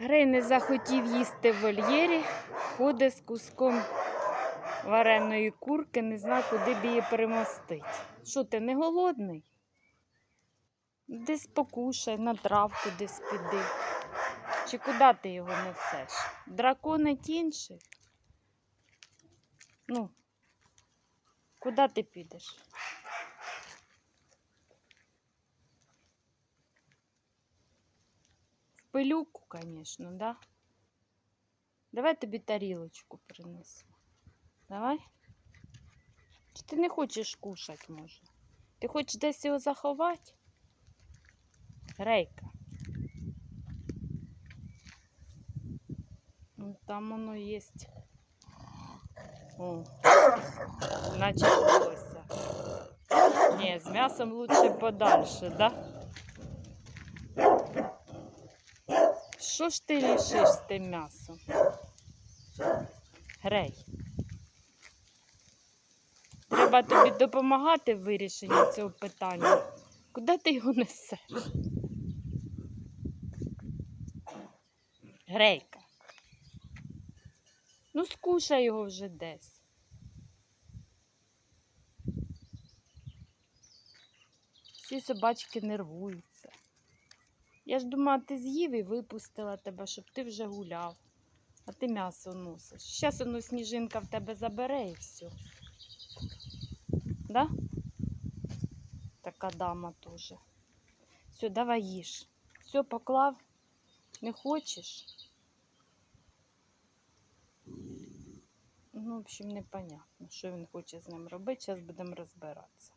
Грей не захотів їсти в вольєрі, ходить з куском вареної курки, не знаю, куди б її перемостити. Що ти не голодний? Десь покушай, на травку десь піди. Чи куди ти його несеш? Драконить інших? Ну, куди ти підеш? пилюку, звісно, да? Давай тобі тарілочку принесу. Давай. Чи ти не хочеш кушати, може? Ти хочеш десь його заховати? Рейка. Ну, Там воно є. О, наче вдалося. Ні, з м'ясом лучше подальше, да? Що ж ти рішиш з тим м'ясом? Грей. Треба тобі допомагати в вирішенні цього питання. Куди ти його несеш? Грейка. Ну, скушай його вже десь. Всі собачки нервуються. Я ж думала, ти з'їв і випустила тебе, щоб ти вже гуляв. А ти м'ясо носиш. Зараз воно сніжинка в тебе забере і все. Да? Така дама теж. Все, давай їж. Все, поклав. Не хочеш? Ну, в общем, непонятно, що він хоче з ним робити. Зараз будемо розбиратися.